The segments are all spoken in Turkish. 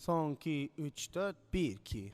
Son 2, 3, 4, 1, 2.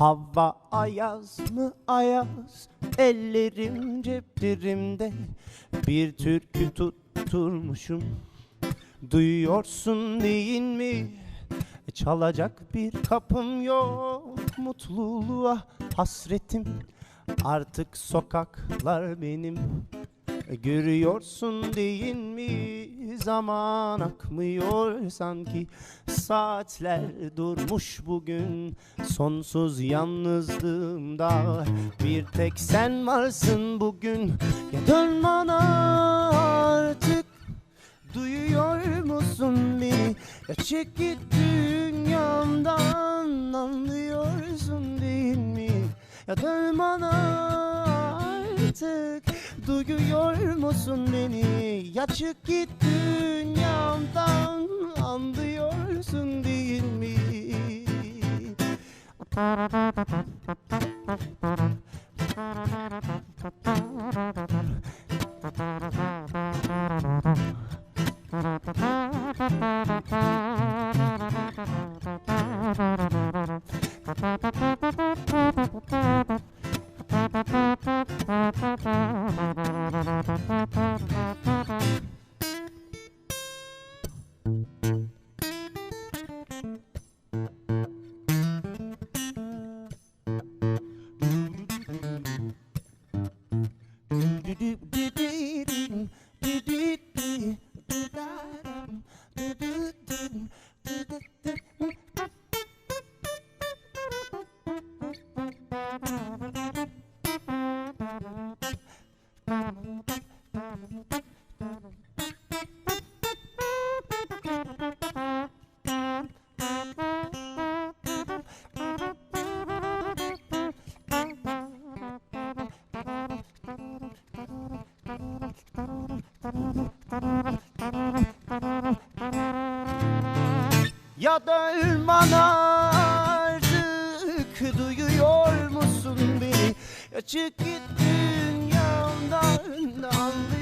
Hava ayaz mı? Ayaz. Ellerim ceplerimde. Bir türkü tutturmuşum. Duyuyorsun değil mi? Çalacak bir kapım yok. Mutluluğa hasretim. Artık sokaklar benim. Görüyorsun değil mi zaman akmıyor sanki. Saatler durmuş bugün sonsuz yalnızlığımda. Bir tek sen varsın bugün. Ya dön bana artık. Duyuyor musun beni? Ya çek git dünyamdan. Anlıyorsun değil mi? Ya dön bana artık Duyuyor musun beni? Ya çık git dünyamdan. Anlıyorsun değil mi Ya dön bana artık Duyuyor musun beni? Ya çık git dünyamdan Anlıyorsun